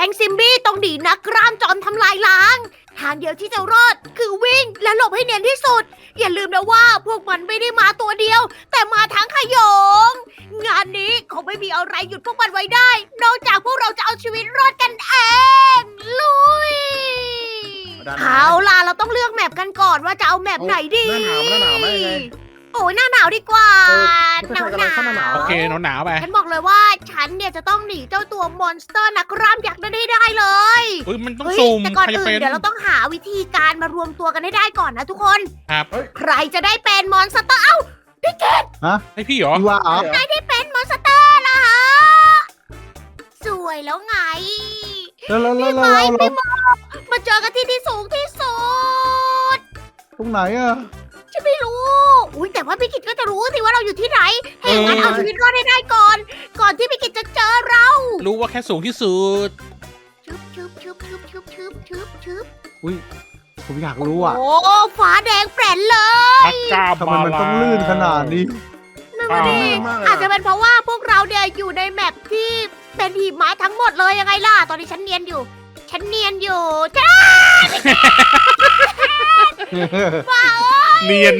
ก๊งซิมบี้ต้องดีนักกล้ามจอมทำลายล้าง ทางเดียวที่จะรอดคือวิ่งและหลบให้เนียนที่สุด อย่าลืมนะว่าพวกมันไม่ได้มาตัวเดียว แต่มาทั้งขโยง งานนี้คงไม่มีอะไรหยุดพวกมันไว้ได้ นอกจากพวกเราจะเอาชีวิตรอดกันเอง ลุยด้านหน้าเอาล่ะเราต้องเลือกแมปกันก่อนว่าจะเอาแมปไหนดี หน้าหนาวหน้าหนาวไหมยังไง โอ้ยหน้าหนาวดีกว่าเออหนาวไม่หใช่นาวอะไรเข้าหน้าหนาวโอเคหนาวหนาวๆไปฉันบอกเลยว่าฉันเนี่ยจะต้องหนีเจ้าตัวมอนสเตอร์นักร่ามยักษ์นั้นให้ได้เลยเฮ้ยมันต้องเฮ้ยสุ่มแต่ก่อนใครจะอื่เป็น นเดี๋ยวเราต้องหาวิธีการมารวมตัวกันให้ได้ก่อนนะทุกคนครับ ใครจะได้เป็นมอนสเตอร์เอ้าให้พี่เหรอพี่ว่าอ๋อใช่เหรอได้เป็นมอนสเตอร์ละฮะสวยแล้วไง แล้วแล้วแล้วพี่แล้วไม้เราเราพี่โมมาเจอกันที่ที่สูงที่สุดตรงไหนอะ ฉันไม่รู้ อุ้ยแต่ว่าพี่กิจก็จะรู้สิว่าเราอยู่ที่ไหนให้อย่างนั้นเออเอาชีวิตรอดให้ได้ก่อน ก่อนที่พี่กิจจะเจอเรารู้ว่าแค่สูงที่สุด ชึบชึบชึบชึบชึบชึบชึบชึบอุ้ยผมอยากรู้อะโอ้ฟ้าแดงแปรนเลยพักกาทำไมมันต้องลื่นขนาดนี้ นั่นมาดิลื่นมากเลยอาจจะอะเป็นเพราะว่าพวกเราเนี่ยอยู่ในแมปที่เป็นหิมะทั้งหมดเลยยังไงล่ะ ตอนนี้ฉันเนียนอยู่ ฉันเนียนอยู่จ้าเนียน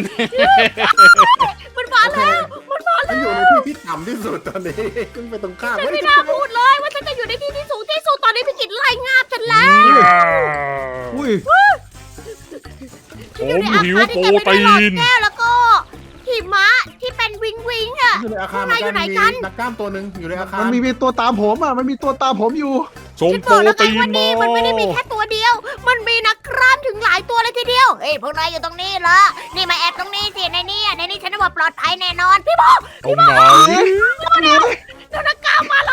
มันมาแล้ว มันมาฉันอยู่ในที่ที่ต่ำที่สุดตอนนี้ขึ้นไปตรงข้ามฉันเฮ้ยไม่น่าพูดเลยว่าฉันจะอยู่ในที่ที่สูงที่สุดตอนนี้พี่กิจไล่งาบฉันแล้วอุ้ยฉันอยู่ในอาคารที่เต็มไปด้วยหลอดแก้วแล้วก็หิมะที่เป็นวิงวิงอะ อยู่ในอาคารเหมือนอยู่ไหนกันกันมีนักกล้ามตัวหนึ่งอยู่ในอาคารมันมีมีตัวตามผมอะมันมีตัวตามผมอยู่ ทรงฉันโปบอกรแล้วไงตีนว่าโมนี่มันไม่ได้มีแค่ตัวเดียว มันมีนักกล้ามถึงหลายตัวเลยทีเดียวเฮ้ยพวกนายอยู่ตรงนี้เหรอ นี่มาแอบตรงนี้สิในนี่ในนี่ฉันว่าปลอดภัยแน่นอน พี่โบตรงไหนนี่โดนนักกล้ามมาเล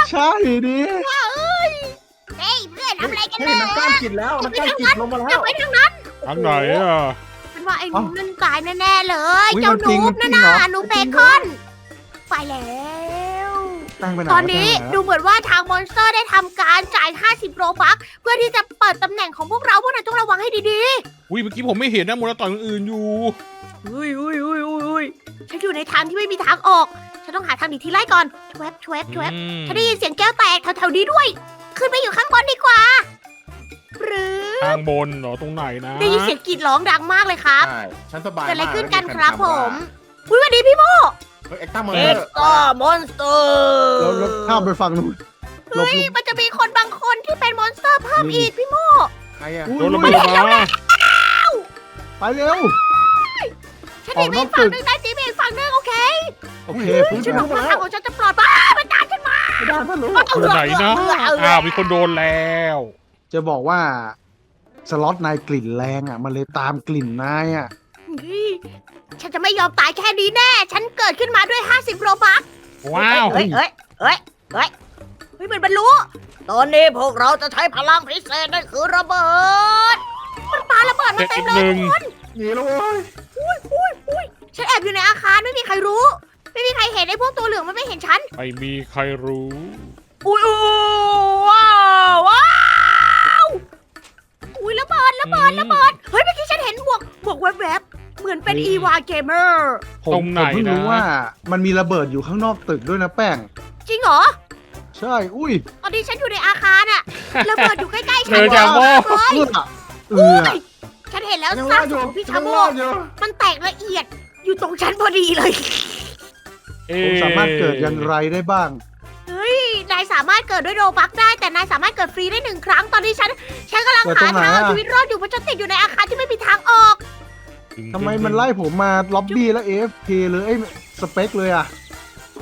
ยใช่ดิเฮ้ยเพื่อนทำอะไรกันเฮ้เนี่ยยนักกล้ามกินแล้วนักกล้ามกินลงมาอแล้ย่าว ไปทางนั้นทางไหนอะเป็นว่าไอ้หนูนั่นตายแน่ๆเลย อุ๊ยเจ้ามันหจรินูงมันจรินั่นงเหรน่ะอหนูเบคอนไปแล้ว แป้งไปไหนตอนนี้แป้งไปไหดูเหมือนว่าทางมอนสเตอร์ได้ทำการจ่าย 50 โรบัคเพื่อที่จะเปิดตำแหน่งของพวกเราพวกนายต้องระวังให้ดีอุ้ยเมื่อกี้ผมไม่เห็นนะมูลต่อยอื่นอยู่ๆอุ้ยอุ้ยอุ้ยอุ้ยฉันอยู่ในทางที่ไม่มีทางออก ฉันต้องหาทางหนีทีไล่ก่อนชวบชวบชวบอืมฉันได้ยินเสียงแก้วแตกแถวๆนี้ด้วย ขึ้นไปอยู่ข้างบนดีกว่า หรือทางบนเหรอตรงไหนนะได้ยินเสียงกรีดร้องดังมากเลยครับ ใช่ฉันสบายเกิดอะไรมากขึ้นกันไครับใผม อุ้ยสวันดีพี่โม เฮ้ยเอ็กซ์ต้ามอนเอ็เตกอร์ซ์ตามอนสเตอร์แล้วแล้วข้ามไปฝั่งนู้นหลบเฮ้ยหลบมันจะมีคนบางคนที่เป็นมอนสเตอร์เพิ่มอีกพี่โมใครอะอุ้ยโดนระอุ้เบิยดมา ไปเร็ว ฉันหนีไปอีกฝั่งหนึงได้จีไปอีกฝั่งหนึงโอเคโอเคพื้นฉันที่รู้มาว่าแล้ทาวงของฉันจะปลอดภัยอ้าวมันตามฉันมาไม่ได้ท่านรู้อยู่ไหนนะ อ้าวมีคนโดนแล้วจะบอกว่า สล็อตนายกลิ่นแรงอะมันเลยตามกลิ่นนายอะเฮ้ย ฉันจะไม่ยอมตายแค่นี้แน่ ฉันเกิดขึ้นมาด้วย 50 โรบัคว้าว เฮ้ยเฮ้ยเฮ้ยเฮ้ยเฮ้ยมันบรรลุตอนนี้พวกเราจะใช้พลังพิเศษนั่นคือระเบิด มันปาระเบิดมาเด็กเต็อีมกเลยหนึ่งหนีแล้วเว้ยอุ้ยอุ้ยอุ้ยฉันแอบอยู่ในอาคารไม่มีใครรู้ ไม่มีใครเห็นไอ้พวกตัวเหลืองมันไม่เห็นฉัน ไม่มีใครรู้ อุ้ยอุ้ยว้าวว้าวอุ้ยระเบิดระเบิดระเบิดเฮ้ยเมื่อกี้ฉันเห็นหมวกหมวกแวบๆ เหมือนเป็นอีวาเกมเมอร์ผมตรงไหนผมเพิ่งรู้นะว่ามันมีระเบิดอยู่ข้างนอกตึกด้วยนะแป้ง จริงเหรอ ใช่ อุ้ยตอนนี้ฉันอยู่ในอาคารอะระเบิดอยู่ใกล้ๆฉัเจอจาโม่เฮ้ยเอื้อเอือุ้อยฉันเห็นแล้วยังซารอกดศอยู่พของพี่ยัชางโมรอดอยู่มันแตกละเอียดอยู่ตรงฉันพอดีเลย เอ๊ผมสามารถเกิดอย่างไรได้บ้าง เฮ้ย นายสามารถเกิดด้วยโรบักได้ แต่นายสามารถเกิดฟรีได้หนึ่งครั้ง ตอนนี้ฉัน ฉันกำลังเกิดหาตรงไหนทางเอาอะชีวิตรอดอยู่เพราะฉันติดอยู่ในอาคารที่ไม่มีทางออก ทำไมมันไล่ผมมาล็อบบี้แล้ว AFK เลยเอ้ยสเปคเลยอะ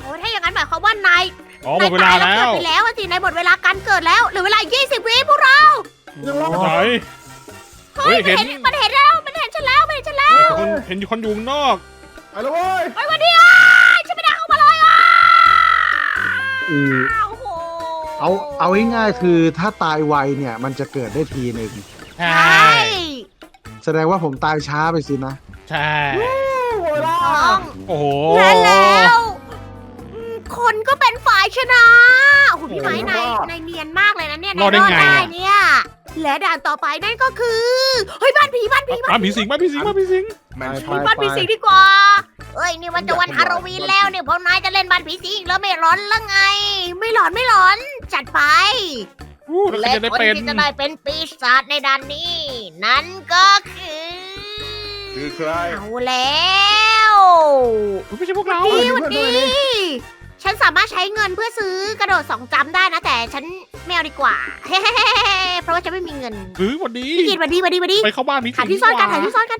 โอ้ยถ้าอย่างนั้นหมายความว่านายอ๋อหมดเวลาตยแล้วเกิดไปแล้วอะสินายหมดเวลาการเกิดแล้วเหรือเวลา 20 วิพวกเรายังรอดไหน เฮ้ยเฮ้ย มันเห็เห็นนมันเห็นแล้วมันเห็นฉันแล้วมันเห็นฉันแล้วเห็นคนเห็นอยู่คนอยู่ข้างนอก ไปแล้วเว้ย ไปวันนี้อะฉันไม่ได้เข้ามาเลยอะอือโอ้โหเอาเอาง่ายๆคือถ้าตายไวเนี่ยมันจะเกิดได้ทีหนึ่งใช่ใช่ แสดงว่าผมตายช้าไปสินะ ใช่เวลาต้องโอ้โห และแล้วอืมคนก็เป็นฝ่ายชนะโอ้โหพี่ไม้นายนายเนียนมากเลยนะเนี่ยนายรอดได้ไงอะ เนี่ย และด่านต่อไปนั่นก็คือ เฮ้ยบ้านผีบ้านผีบ้านบ้านผีสิงบ้านผีสิงบ้านผีสิง แมนไปชั่นบ้านผีสิงดีกว่า เอ้ยนี่วันจะวันฮาโลวีนแล้วเนี่ยพวกนายจะเล่นบ้านผีสิงอีกแล้วไม่ร้อนแล้วไง ไม่ร้อนไม่ร้อน จัดไปอู้ แล้วใครและจะได้คนเป็น ที่จะได้เป็นปีศาจในด่านนี้ นั่นก็คือคือใคร เอาแล้วไม่ใช่พวกเราดีเอาวันเพื่ดีอนด้วยดิฉันสามารถใช้เงินเพื่อซื้อกระโดดสองจำได้นะ แต่ฉันไม่เอาดีกว่า เพราะว่าฉันไม่มีเงินหรือวันดีพี่กินวันดีวันดีวันดีไปเข้าบ้านพี่หาที่ซ่อนกันดีหาที่ซ่อนกัน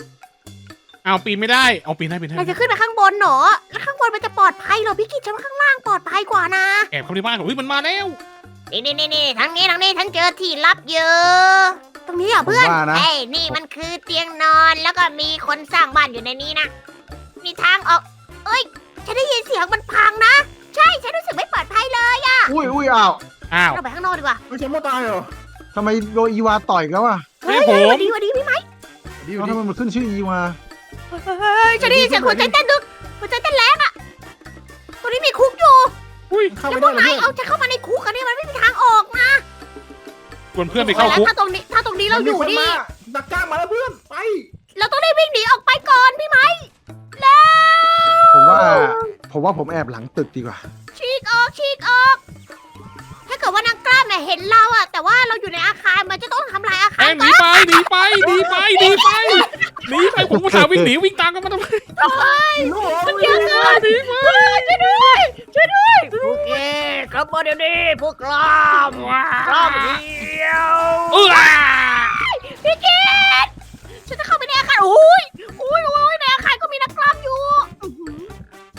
เอาปีนไม่ได้ เอาปีนได้ปีนได้เราจะขึ้นไปข้างบนเหรอแล้วข้างบนมันจะปลอดภัยเหรอพี่กิจฉันว่าข้างล่างปลอดภัยกว่านะ แอบเข้าในบ้านก่อนอุ้ยมันมาแล้ว นี่นี่นี่นี่ทางนี้ทางนี้ฉันเจอที่ลับเยอะ ตรงนี้เหรอเพื่อนผมว่านะเอ้ยนี่มันคือเตียงนอนแล้วก็มีคนสร้างบ้านอยู่ในนี้นะ มีทางออก เอ้ย ฉันได้ยินเสียงมันพังนะ ใช่ ฉันรู้สึกไม่ปลอดภัยเลยอุ้ยอุ้ยอ้าวอ้าว เราไปข้างนอกดีกว่า ไม่ใช่โมตายเหรอทำไมโดนอีวาต่อยอีกแล้วอะไม่เฮ้ยใช่ผมเฮ้ยวันดีวันดีพี่ไหมดีเอาดีทำไมมันขึ้นชื่ออีวาเฮ้ยฉันได้ยินเสียงหัวใจเต้นดึกหัวใจเต้นแรงอะตรงนี้มีคุก อยู่อุ้ยเข้าแล้วไม่พวได้กเลยนายเพื่อนเอาจะเข้ามาในคุกกันเนี่ยมันไม่มีทางออกนะชวนเพื่อนไปเข้าคุก แล้วถ้าตรงนี้ถ้าตรงนี้เราอยู่มันมีนี่คมานักกล้ามาแล้วเพื่อนไปเราต้องได้วิ่งหนีออกไปก่อนพี่ไหมแล้วผมว่า ผมว่าผมแอบหลังตึกดีกว่า ฉีกออกฉีกออก ถ้าเกิดว่านักกล้าแม่เห็นเราอะแต่ว่าเราอยู่ในอาคารมันจะต้องทำลายอาคาไอ้รหนีไปหนีไปหนีไปหนีไปหนีไปผมอุตส่าห์วิ่งหนีวิ่งตามกันมาทำไมลูกมันเยอะเกินช่วยด้วยช่วยด้วยโอเค ครับมาเดี๋ยวนี้พวกกล้ามว้ากล้ามเดียวเออพี่เกดฉันจะเข้าไปในอาคารอุ้ยอุ้ยอุ้ยในอาคารก็มีนักกล้ามอยู่อื้อหือ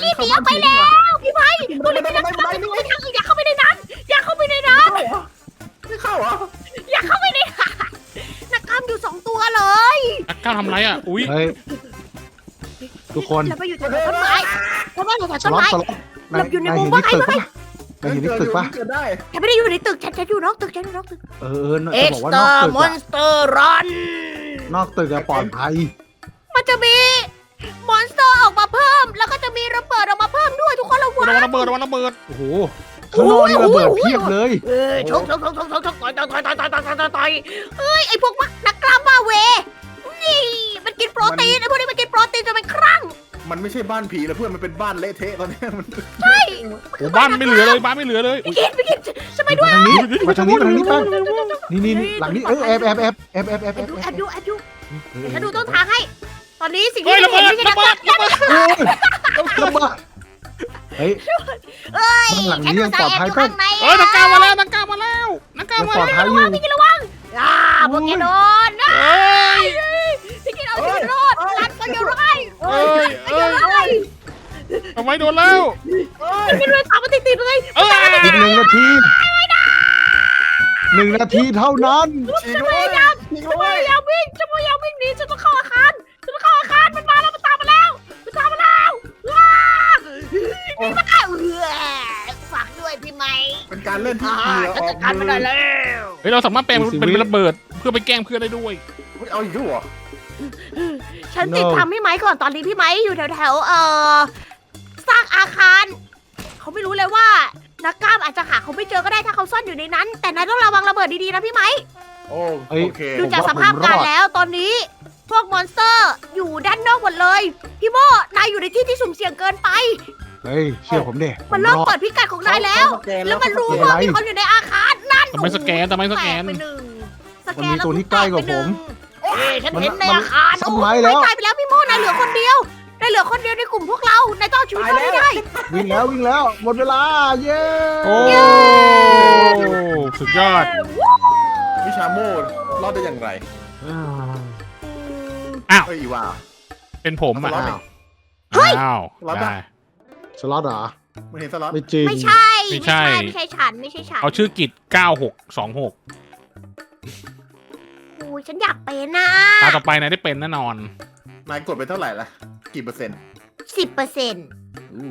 รีบหนีออกไปแล้วพี่ไม้ตรงนี้มีนักกล้ามอยู่ทางอื่นอย่าเข้าไปในนั้น อย่าเข้าไปในนั้น ไม่เข้าเหรออย่าเข้าไปในนั้นนักกล้ามอยู่สองตัวเลยนักก้าวทำไรอะ อุ้ยเฮ้ยทุกคน แล้วไปอยู่แถวต้นไม้เพราะว่าอยู่แถวสต้นล็อตไม้สล็อตหลบอยู่ในนายมุเห็มนว่าที่ไงตึก วะปะนายเห็นที่ตึกปะเกิดได้ฉันไม่ได้อยู่ในตึกฉันฉันอยู่นอกตึกฉันอยู่นอกตึกเออเออจะเอ็กบอกซ์ว่าตนอกร้าตึกมอนอะสเตอร์รันนอกตึกอะปลอดภัยมันจะมีมอนสเตอร์ออกมาเพิ่ม แล้วก็จะมีระเบิดออกมาเพิ่มด้วยทุกคนระวัระงวังระเบิดระวังระเบิดโอ้โหข้างนอกนี่ระเบิดเพียบเลย เอ้ยชกชกชกชกชกชกต่อยต่อยต่อยต่อยต่อยต่อยต่อยต่อยเอ้ยไอพวกนักกล้ามบ้าเวนี่มันกินโปรตีนไอพวกนี้มันกินโปรตีนจนเป็นครั่ง มันไม่ใช่บ้านผีแล้วเพื่อนมันเป็นบ้านเละเทะตอนนี้มันใช่โอ้บ้านไม่เหลือเลยบ้านไม่เหลือเลยพี่กินพี่กินฉันไปด้วยมาทางนี้มาทางนี้มาทางนี้แป้งนี่นี่นี่หลังนี้เออแอบแอบแอบแอบแอบแอบแอแอบบดูแอบดูแอบดูเออฉันดูต้นทางให้ ตอนนี้สิ่งเฮ้ที่ยเราระเห็เบินดไม่ใช่ระนักเบิกดล้ามระเบิดโอ้ยระเบิดเฮ้ยเอ้ยบ้านหลังนี้ฉันดูยังสาปลยอดแอบภัยอยู่เพิ่ข้ามงในเอ้ยนักก้าวมาแล้วนักก้าวมาแล้วนักก้าวยังมาปลอดแล้วภัยอยู่พี่กินระวังอ่าพวกแกโดนอ่าเอ้ยพี่กิน เอาชีวิตรอดรันก็จะรอดเอ้ยก็เอ้จะยรอดทำไมโดนแล้วพี่กินเลยตามมาติดๆเลยเอ้ยอีกหนึ่งนาทีหนึ่งนาทีเท่านั้นฉีกเลยฉีกฉันเลพยยายามวิ่งฉันพยายามวิ่งหนีฉันต้องเข้าอาคารฉันต้องเข้าอาคารมันมาแล้วมันตามมาแล้วมันตามมาแล้วว้านี่มาเออฝากด้วยพี่ไหมเป็นการเล่นที่อ่าเหงื่อฉันออจักดการมืมันอหน่อยแล้ว เฮ้ยเราสามารถแปลงสี่สิบเป็นวิระเบิดเพื่อไปแกล้งเพื่อนได้ด้วยเฮ้ยเอาอีกแล้วเหรอ ฉันติดตามพี่ไหมก่อนตอนนี้พี่ไหมอยู่แถวๆเอ่อสร้างอาคาร เขาไม่รู้เลยว่านักกล้ามอาจจะหาเขาไม่เจอก็ได้ถ้าเขาซ่อนอยู่ในนั้น แต่นายต้องระวังระเบิดดีๆนะพี่ไหมโอ้เฮ้ยโอเคดูจากผมว่าสภาพผมรอดการแล้วตอนนี้ พวกมอนสเตอร์อยู่ด้านนอกหมดเลย พี่โมนายอยู่ในที่ที่สุ่มเสี่ยงเกินไป เฮ้ยเชื่อผมดิมันเริ่มผรอดเปิดพิกัดของนายแล้ว เขาสกแล้วมันรู้เขาสแกนว่าอะไรมีคนอยู่ในอาคารนั่นทำไมสแกนทำไมสแกนตไปหนึ่งสมันแกมีนแล้วตัวที่ใกล้กว่า ผมเอ้ยฉันมันเห็นในมันอาคารซ้ำร้ายแล้วโอ้ตายไปแล้วพี่โมนายเหลือคนเดียวนายเหลือคนเดียวในกลุ่มพวกเรานายต้องเอาชีวิตรอดให้ได้ วิ่งแล้ววิ่งแล้ว หมดเวลา เย้โอ้ สุดยอด วิชาโม่รอดได้อย่างไรอ้าวเฮ้ยอีว่า เป็นผมอะสล็อตนี่อ้าวสล็อตอะได้ สล็อตเหรอมันเห็นสล็อตไม่จริง ไม่ใช่ไม่ไม่ใช่ใช่ ไม่ใช่ฉันไม่ใช่ฉันเอาชื่อกิจ9626โอ้ ยฉันอยากเป็นนะตาต่อไปนายได้เป็นแน่นอน นายกดไปเท่าไหร่ละกี่เปอร์เซ็นต์สิบเปอร์เซ็นต์อู้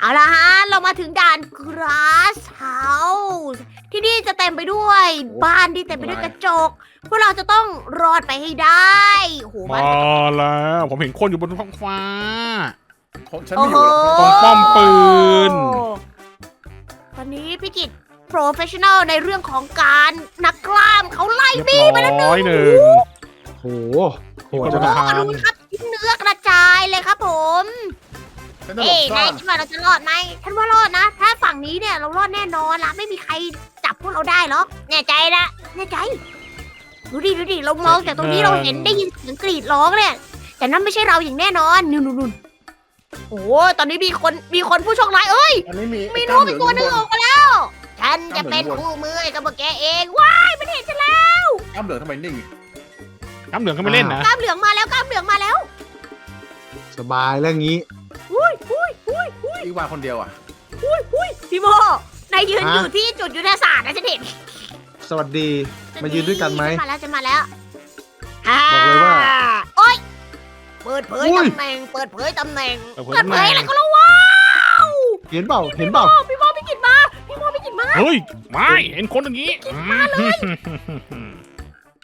เอาละฮะ เรามาถึงด่าน Grass House ที่นี่จะเต็มไปด้วย บ้านที่เต็มไปด้วยกระจก พวกเราจะต้องรอดไปให้ได้โอ้โหบ้านมาแล้วผมเห็นคนอยู่บนท้องฟ้า ฉันไม่อยู่หรอกตรงป้อมปืนตอนนี้พี่กิตโป รเฟชชั่นอลในเรื่องของการนักกล้ามเขาไล่เรียบบี้ไปแล้วหนึ่ร้งอยหนึ่งโหโหดมีจัคงนอะมาโอ้ดูครับเนื้อกระจายเลยครับผมฉันจะหลเอ้บยซ่นาอยนคิดว่าเราจะรอดไหมฉันว่ารอดนะ ถ้าฝั่งนี้เนี่ยเรารอดแน่นอนละไม่มีใครจับพวกเราได้หรอกแน่ใจนะแน่ใจดูดิดูดิเรามองจากตรงนี้เราเห็นได้ยินเสียงกรีดร้องเนี่ยแต่นั่นไม่ใช่เราอย่างแน่นอนนู่นนู่นนู่นโอ้ตอนนี้มีคนมีคนผู้โชคร้ายเอ้ยอันนี้มีมีไอ้นูกล้ามเป็นเหตัวหลืนึ่องงออกมาแล้ว ฉันจะเป็นคู่มือให้กับพวกแกเองว้ายมันเห็นฉันแล้วกล้ามเหลืองทำไมนิ่งกำเหลืองก็ไม่เล่นนะกล้ามเหลืองมาแล้วกล้ามเหลืองมาแล้วสบายแล้วงี้ อุ้ยอุ้ยอุ้ยอุ้ยอีกวางคนเดียวอะอุ้ยอุ้ยพี่โมนายยืนฮะ อยู่ที่จุดยุทธศาสตร์นะฉันเห็นสวัสดี มายืนด้วยกันไหมฉัมาแล้วฉันมาแล้วบอกเลยว่าโอ๊ยเปิดเผยอุ้ย ตำแหน่งเปิดเผยตำแหน่งเปิเปิดดเผเผยยตำแหน่ง อะไรก็รู้ว้าวเห็นเปล่าเห็นเปล่า พี่ เฮ้ย ไม่ เห็นคนอย่างนี้มาเลย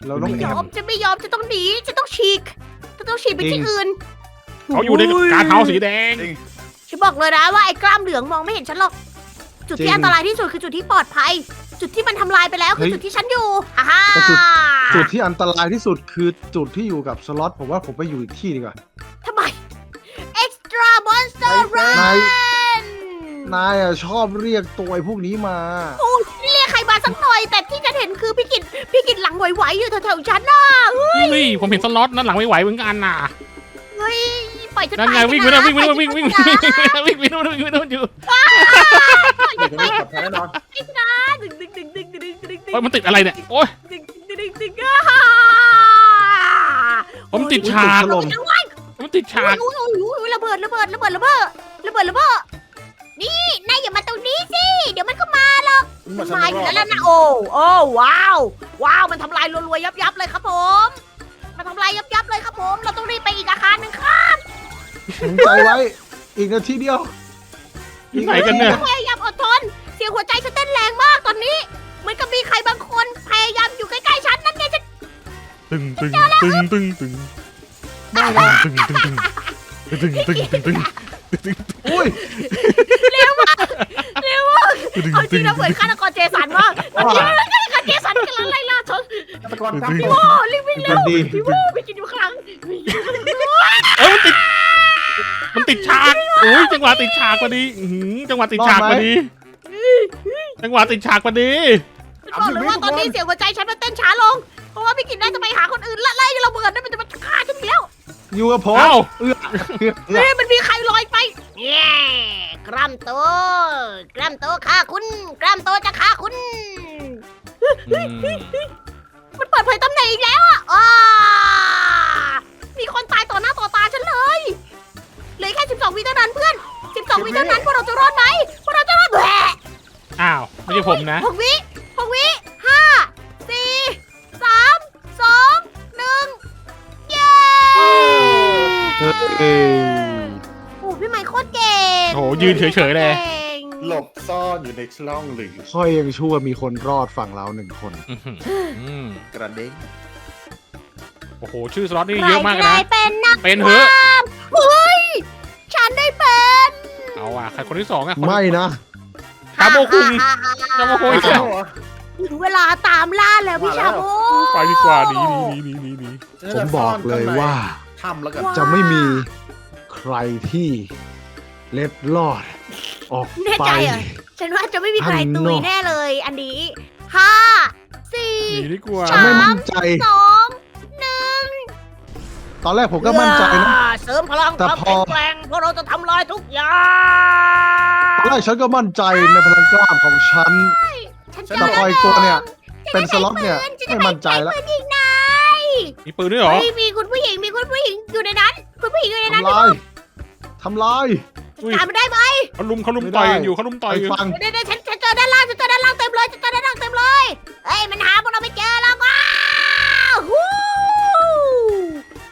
เราต้องไม่แอยอบ มจะไม่ยอมจะต้องหนีจะต้องฉีกจะต้องฉีกไปจริที่ง อื่น เขาอยู่ในการเท้าสีแดงจริงฉันบอกเลยนะว่าไอ้กล้ามเหลืองมองไม่เห็นฉันหรอก จุดจริที่งอันตรายที่สุดคือจุดที่ปลอดภัย จุดที่มันทำลายไปแล้วคือเฮ้ยจุดที่ฉันอยู่ฮ่าฮ่าแต่จุดจุดที่อันตรายที่สุดคือจุดที่อยู่กับสล็อตผมว่าผมไปอยู่อีกที่ดีกว่าทำไม Extra Monster ไอ้ Run นาย นายอะชอบเรียกตัวไอ้พวกนี้มา โอ้ยไม่เรียกใครมาสักหน่อย แต่ที่ฉันเห็นคือพี่กินพี่กินหลังไหวๆอยู่แถวๆฉันน่ะเฮ้ยเฮ้ยผมเห็นสล็อตนั้นหลังไม่ไหวเหมือนกันน่ะเฮ้ยปล่อยฉันนั่นไปไงวิ่งไปนะนู่นวิ่งไปนู่นปล่วิ่องยวิ่งฉัวิ่นงไปนะวิ่งไปนู่นวิ่งไปนู่นอยู่เด็กคนนี้ปลอดภัยแน่นอนดึงดึงดึงดึงดึงดึงดึงดึงโอ้ยมันติดอะไรเนี่ยโอ้ยดึงดึงดึงดึงอะผมติดฉากถล่มมันติดฉาก อุ้ยอุ้ยอุ้ยระเบิดระเบิดระเบิดระเบิดระเบิดระเบิด นี่นายอย่ามาตรงนี้สิ เดี๋ยวมันก็มาหรอกมันมัมานฉันมาไม่อรยู่อดแล้วล่ะนะโอ้โอ้ว้าว ว้าวมันทำลายรัวๆยับยับๆเลยครับผม มันทำลายยับยับๆเลยครับผม เราต้องรีบไปอีกอาคารหนึ่งครับแข็งใจไว้ อีกนาทีเดียวอยู่ไหนกันเนี่ย พยายามอดทน เสียงหัวใจฉันเต้นแรงมากตอนนี้เหมือนกับมีใครบางคนพยายามอยู่ใกล้ๆฉันนั่นไงฉันตึงตึงตึงตึงตึงไม่หรอกตึงตึงตึงตึงตึงตึงตึงตึง อุ้ย เร็วมากเร็วมากตึงเอาจตึริงงนะเหมือนฆาตกรเจสันมากตอนนี้มันฆาตกรเจสันกำลังไล่ล่าฉันฆาตกรกล้ามพี่โตโมรีบวิ่งเร็วดีพี่โมไปกินอยู่ข้างหลังเอ้ยมันติด มันติดฉากโอ้ยจังหวะติดฉากพอดีอื้อหือจังหวะติดฉากพอดี จังหวะติดฉากพอดี ฉันบอกเลยว่าตอนนี้เสียงหัวใจฉันมันเต้นช้าลง เพราะว่าพี่กินน่าจะไปหาคนอื่นและไล่ระเบิดนั่นมันจะมาฆ่าฉันอีกแล้ว อยู่กับผมเอ้า เอื้อเอื้อเอื้อเฮ้ยมันมีใครลอยไปแย่กรัมโตกรัมโตฆ่าคุณกรัมโตจะฆ่าคุณ อืมมันเปิดเผยตำแหน่งอีกแล้วอะอ้ามีคนตายต่อหน้าต่อตาฉันเลยเหลือแค่ 12 วิเท่านั้นเพื่อน 12 วิเท่านั้นพวกเราจะรอดไหมพวกเราจะรอดแหวะอ้าว ไม่ใช่ผมนะ หกวิ ยืนเฉยๆเลย ก่งหลบซ่อนอยู่ในช่องหรือค่อยยังชั่วมีคนรอดฝั่งเราหนึ่งคน อื้อหืออืมกระเด้งโอ้โห ชื่อสล็อตนี่เยอะมากเลยใครนะได้เป็นนักเป็นเหอะเฮ้ย ฉันได้เป็นเอาอะ ใครคนที่สองอะคนไม่นะ ชาโมคุงฮ่าฮ่าฮ่าชาโมคุงโอ้อีกแล้วโหถึงเวลาตามล่าแล้วพี่ชาโมไปดีกว่าหนีหนีหนีหนีหนีผมบอกเลยว่า ทำแล้วกันจะไม่มีใครที่ เล็ดลอด ออกแน่ไป ใจเหรอฉันว่าจะไม่มีใครอันตุโน่ยแน่เลย อันนี้ห้าสี่หนีดีกว่าฉันไม่มั่นใจ สองหนึ่งตอนแรกผมก็มั่นใจนะอ่าเสริมพลังแต่ความพอ แข็งแกร่งเพราะเราจะทำลายทุกอย่างตอนแรกฉันก็มั่นใจในพลังกล้ามของฉัน ฉันแต่เจแต่อพอแล้วอีกตัวเนี่ยฉัเป็นจะสล็อตเนี่ยฉัจะไม่มั่นใจแล้วปืนยิงนายมีปืนด้วยเหรอ เฮ้ยมีคุณผู้หญิงมีคุณผู้หญิงอยู่ในนั้น คุณผู้หญิงอยู่ในนั้นทำลาย ทำลาย อุ้ยตามมันได้ไหมเขาลุมเขาลุมไม่ต่อยได้กันอยู่เขาลุมต่อยไปกันฟังเดี๋ยวเดี๋ยวฉันฉันเจอด้านล่างฉันเจอด้านล่างเต็มเลยฉันเจอด้านล่างเต็มเลยเฮ้ยมันหาพวกเราไม่เจอแล้วว้าวฮู้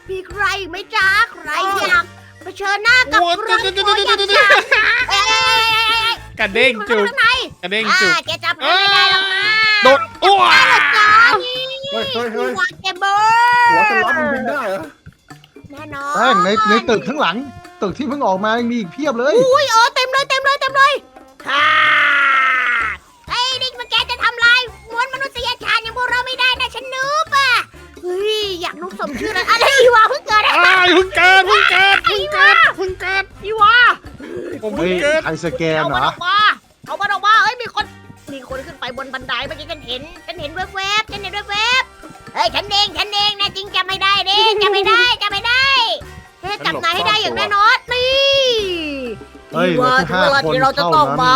มีใครไหมจ๊ะใครอยากเผชิญหน้ากับโอ้เรื่องเดี๋ยวตัวเดี๋ยวอย่างเดี๋ยวเดี๋ยวฉันเอ้ยกระเด้งคนจุข้ากงในกระเด้งอ่าจุกแกจับมันไม่ได้หรอกนะโดดอ้วจ้าเฮ้ยเฮ้ยเฮ้ยหัวเกมเบอหัวร์สล็อตมันบินได้เหรอแน่นอนแป้งในในตึกข้างหลัง ตึกที่เพิ่งออกมายังมีอีกเพียบเลย อุ้ยเออเต็มเลยเต็มเลยเต็มเลยฮ่าเฮ้ยนี่มันแกจะทำลายมวลมนุษยชาติอย่างพวกเราไม่ได้นะฉันนูบอะเฮ้ยอยากนูบสมชื่อเลยอะไรอีวะเพิ่งเกิดอะอ้ายเพึ่งเกิดเพึ่งเกิดเพึ่งเกิดเพึ่งเกิดอีวะผมเฮ้เพึ่งยเกิด ใครสแกนเอาเหรมันอออกมาเอามันออกมาเฮ้ยมีคนมีคนขึ้นไปบนบันไดเมื่อกี้เห็นฉันเห็นแวบๆฉันเห็นแวบๆเฮ้ยฉันเองฉันเองนะจริงจำไม่ได้เด้จำไม่ได้จำไม่ได้ เฮ้ยจับนายให้ได้อย่างแน่นอนนี่เฮ้ยว่าเหลือแค่ถึงเวลาห้าคนที่เราจะเท่าต้องนั้นมา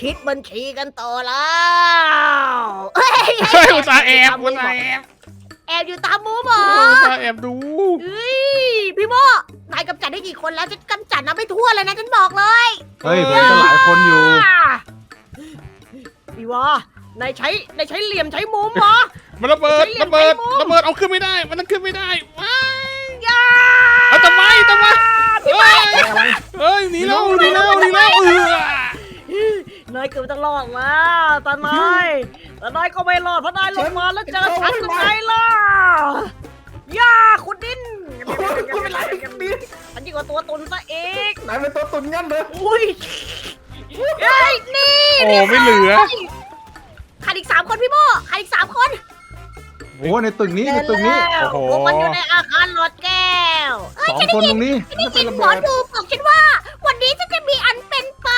คิดบัญชีกันต่อแล้วเฮ้ยเฮ้ยอุตส่าห์แอบอุตส่าห์แอบแอบอยู่ตามมุมเหรออุตส่าห์แอบดูเฮ้ยพี่โมนายกำจัดได้กี่คนแล้วฉันกำจัดนับไม่ทั่วเลยนะฉันบอกเลยเฮ้ยผมจะหลายคนอยู่พี่วานายใช้นายใช้เหลี่ยมใช้มุมเหรอมันระเบิดฉันเรียกระเบิดไอ้มุมระเบิดเอาขึ้นไม่ได้ มันนั่งขึ้นไม่ได้ว้ายอย่า เอาทำไมทำไมพี่เฮ้ไม้ยเฮ้ยหนีแล้วหนีแล้วหนีแล้วเออ นายเกือบจะรอดแล้วตานายแต่นายก็ไม่รอดเพราะนายลงมาแล้วเจอฉันยังไงล่ะย่าคุณดินคุณเป็นไรกันดิอันนี้กว่าตัวตุนซะเองนายเป็นตัวตุนงั้นเลยอุ้ยเฮ้ยนี่โอ้ไม่เหลือ ขาดอีกสามคนพี่โมขาดอีกสามคน โอ้ในตึกนี้ในตึกนี้แล้วโอ้โหพวกมันอยู่ในอาคารหลอดแก้วเอ้ยสองฉันได้คนยิตรงนี้ฉันได้ยินหมอดูบอกฉันว่า วันนี้ฉันจะมีอันเป็นไป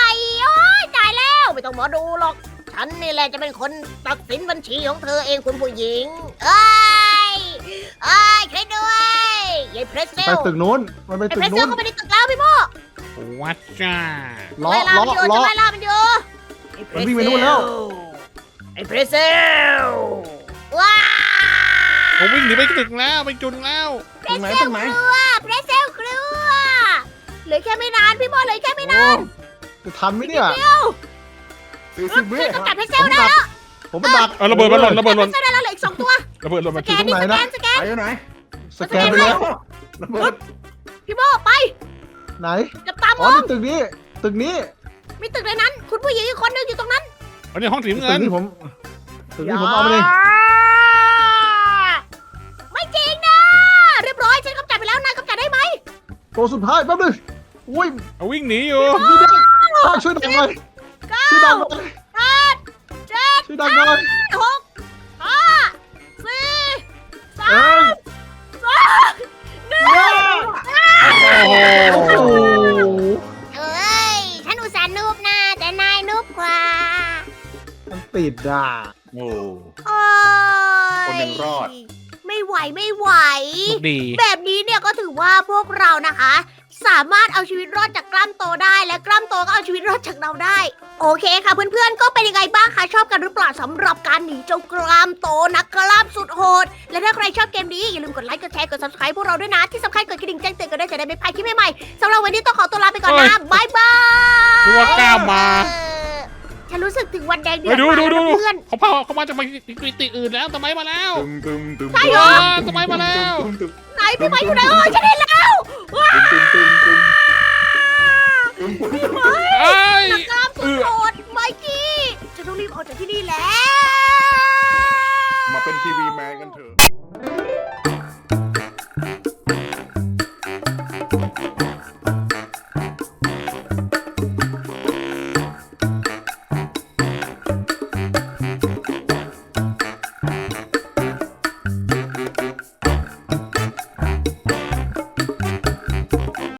โอ้ยตายแล้วไม่ต้องหมอดูหรอก ฉันนี่แหละจะเป็นคนตัดสินบัญชีของเธอเองคุณผู้หญิงเอ้ยเอ้ยใครด้วยยายเพรสเซไปลตึกนู้นมันไปไอ้ตึเพรกสเซนู้ลนเข้าไปในตึกแล้วพี่โมวัดจ้าล้อไล่ล่าล้อมันอยู่ล้อจะไล่ล่ามันอยู่ไอ้เพรมันสวิ่งเซไปนู่นแล้วลไอ้เพรสเซลว้า เขาวิ่งหนีไปตึกแล้วไปจุนแล้วเพตรรงสไหนเซตลรงไหนกลัวเพรสเซลกลัวเหลือแค่ไม่นานพี่โมเหลือแค่ไม่นานจะทันไหมเนี่ยสี่สิบวิฉันกำจัดเพรสเซผลมได้ดักแล้วผมมันดักเอาระเบิดมาหล่นระเบิดหล่นเพรสเซลได้แล้วเหลืออีกสองตัวระเบิดหล่นสมาแกจุนนนี่ตรงสไหนแกนะนสแกนไปอยู่ไหนสแกนไปแล้วระเบิดพี่โมไป ไหนจับตามอ๋อองในตึกนี้ตึกนี้มีตึกในนั้น คุณผู้หญิงอีกคนนึงอยู่ตรงนั้นอันนี้ห้องสีตึน้ำเงิกนนี้ผมตึกนี้ผมเอาไปเลย ตัวสุดท้ายแป๊บนึงอุ้ยเอาวิ่งหนีอยู่นี่ได้ช่วยดังหน่อยช่วยดังหน่อยแปดเจ็ดช่วยดังหน่อยหกห้าสี่สาเอ้มยสองหนึ่งโอ้โหโอ้โหเอ้ยฉันอุตส่าห์นูบนะแต่นายนูบกว่า มันติดอะโอ้ โอ้ยคนยังรอด ไม่ไหวไม่ไหวดี แบบนี้เนี่ยก็ถือว่าพวกเรานะคะ สามารถเอาชีวิตรอดจากกล้ามโตได้และกล้ามโตก็เอาชีวิตรอดจากเราได้ โอเคค่ะเพื่อนๆก็เป็นยังไงบ้างคะชอบกันหรือเปล่าสำหรับการหนีเจ้ากล้ามโตนักกล้ามสุดโหด และถ้าใครชอบเกมนี้อย่าลืมกดไลค์กดแชร์กด subscribe พวกเราด้วยนะที่สำคัญกดกระดิ่งแจ้งเตือนกันด้วยจะได้ไม่พลาดคลิปใหม่ๆสำหรับวันนี้ต้องขอตัวลาไปก่อนนะบายบายดูว่ากล้ามมา เออ ฉันรู้สึกถึงวันแดงเดือดมาเพื่อน เขาพาเขามาจากมิติอื่นแล้วทำไมมาแล้วตึมใช่เหรอ สมัยมาแล้วไหนพี่ไม้อยู่ไหนฉันเห็นแล้วว้าวตึมตึมตึน้ย กล้ามสุดโหดไมกี้ฉันต้องรีบออกจากที่นี่แล้ว มาเป็นทีวีแมนกันเถอะ